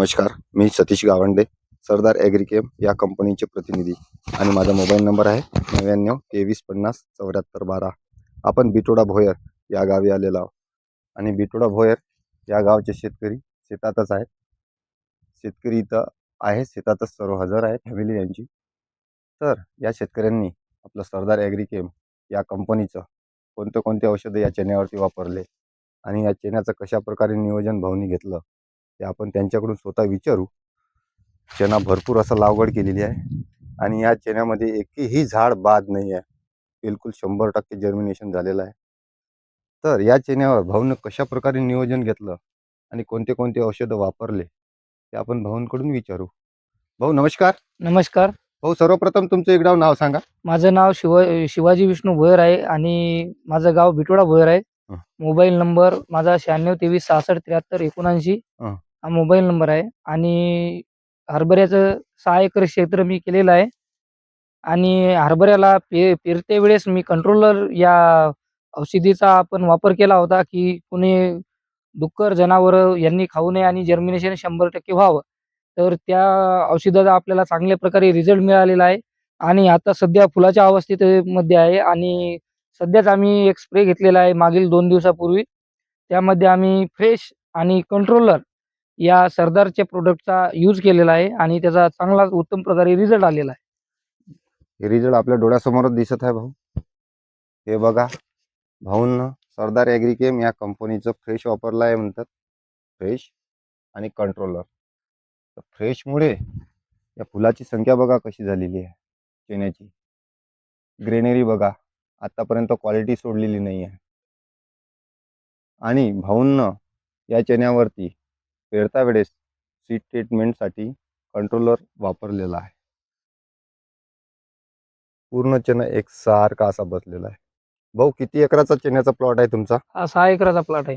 नमस्कार मी सतीश गावंडे सरदार ॲग्रिकेम या कंपनीचे प्रतिनिधी आणि माझा मोबाईल नंबर आहे नव्याण्णव तेवीस पन्नास चौऱ्याहत्तर बारा. आपण बिटोडा भोयर या गावी आलेलो आहोत आणि बिटोडा भोयर या गावचे शेतकरी शेतातच आहेत. शेतकरी इथं आहे शेतातच सर्व हजर आहे फॅमिली यांची. तर या शेतकऱ्यांनी आपलं सरदार ॲग्रिकेम या कंपनीचं कोणते कोणते औषधं या चण्यावरती वापरले आणि या चण्याचं कशा प्रकारे नियोजन भावनी घेतलं? ते आपण त्यांच्याकडून स्वतः विचारू. चणा भरपूर असं लागवड केलेली आहे. आणि या चण्यामध्ये एकही झाड बाद नाही आहे बिलकुल शंभर टक्के जर्मिनेशन झालेलं आहे. तर या चण्यावर भाऊनं कशा प्रकारे नियोजन घेतलं आणि कोणते कोणते औषधं वापरले ते आपण भाऊंकडून विचारू. भाऊ नमस्कार. नमस्कार. भाऊ सर्वप्रथम तुमचं एकदा नाव सांगा. माझं नाव शिव शिवाजी विष्णू भोयर आहे आणि माझं गाव बिटोडा भोयर आहे. मोबाईल नंबर माझा शहाण्णव तेवीस सहासष्ट त्र्याहत्तर एकोणऐंशी. हा मोबाईल नंबर आहे. आणि हरभऱ्याचं सहा एकर क्षेत्र मी केलेलं आहे. आणि हरभऱ्याला पे पेरते वेळेस मी कंट्रोलर या औषधीचा आपण वापर केला होता की कोणी डुक्कर जनावरं यांनी खाऊ नये आणि जर्मिनेशन शंभर टक्के व्हावं. तर त्या औषधाचा आपल्याला चांगल्या प्रकारे रिझल्ट मिळालेला आहे. आणि आता सध्या फुलाच्या अवस्थेत मध्ये आहे. आणि सध्याच आम्ही एक स्प्रे घेतलेला आहे मागील दोन दिवसापूर्वी. त्यामध्ये आम्ही फ्रेश आणि कंट्रोलर या सरदारच्या प्रोडक्टचा यूज केलेला आहे आणि त्याचा चांगला उत्तम प्रकारे रिझल्ट आलेला आहे. हे रिझल्ट आपल्या डोळ्यासमोरच दिसत आहे भाऊ. हे बघा भाऊंनं सरदार ॲग्रिकेम या कंपनीचं फ्रेश वापरलं आहे म्हणतात. फ्रेश आणि कंट्रोलर तर फ्रेशमुळे या फुलाची संख्या बघा कशी झालेली आहे. चण्याची. ग्रेनरी बघा आत्तापर्यंत क्वालिटी सोडलेली नाही आहे आणि भाऊंना या चण्यावरती पेरता वेळेस सीड ट्रीटमेंटसाठी कंट्रोलर वापरलेला आहे. पूर्ण चना एक सारखा असा बसलेला आहे. भाऊ किती एकराचा चण्याचा प्लॉट आहे तुमचा? हा सहा एकराचा प्लॉट आहे.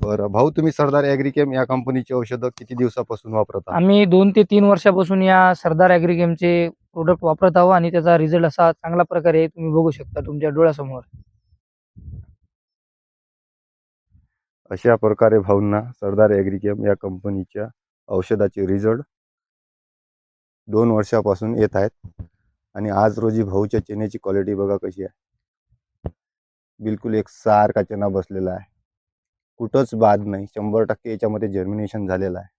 बरं भाऊ तुम्ही सरदार ॲग्रिकेम या कंपनीची औषधं किती दिवसापासून वापरता? आम्ही दोन ते तीन वर्षापासून या सरदार ॲग्रिकेमचे प्रोडक्ट वापरत आहोत आणि त्याचा रिझल्ट असा चांगला प्रकारे. तुम्ही बघू शकता तुमच्या डोळ्यासमोर. अशा प्रकारे भाऊंना सरदार ॲग्रिकेम या कंपनीच्या औषधाचे रिझल्ट दोन वर्षापासून येत आहेत. आणि आज रोजी भाऊच्या चेन्याची क्वालिटी बघा कशी आहे. बिलकुल एक सारखा चेना बसलेला आहे. कुठंच बाद नाही. शंभर टक्के याच्यामध्ये जर्मिनेशन झालेलं आहे.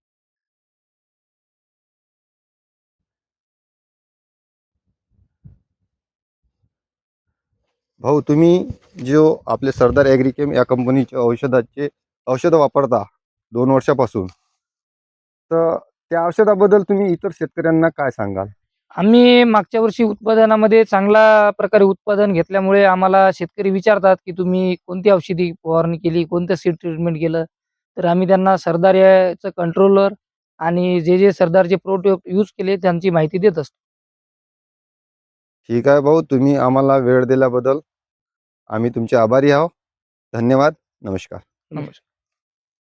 भाऊ तुम्ही जो आपले सरदार ॲग्रिकेम या कंपनीच्या औषधाचे औषधं वापरता दोन वर्षापासून तर त्या औषधाबद्दल तुम्ही इतर शेतकऱ्यांना काय सांगाल? आम्ही मागच्या वर्षी उत्पादनामध्ये चांगला प्रकारे उत्पादन घेतल्यामुळे आम्हाला शेतकरी विचारतात की तुम्ही कोणती औषधी फवारणी केली कोणतं सीड ट्रीटमेंट केलं? तर आम्ही त्यांना सरदार याचं कंट्रोलर आणि जे जे सरदारचे प्रोडक्ट यूज केले त्यांची माहिती देत असतो. ठीक आहे भाऊ तुम्ही आम्हाला वेळ दिल्याबद्दल आम्ही तुमचे आभारी आहो धन्यवाद. नमस्कार. नमस्कार.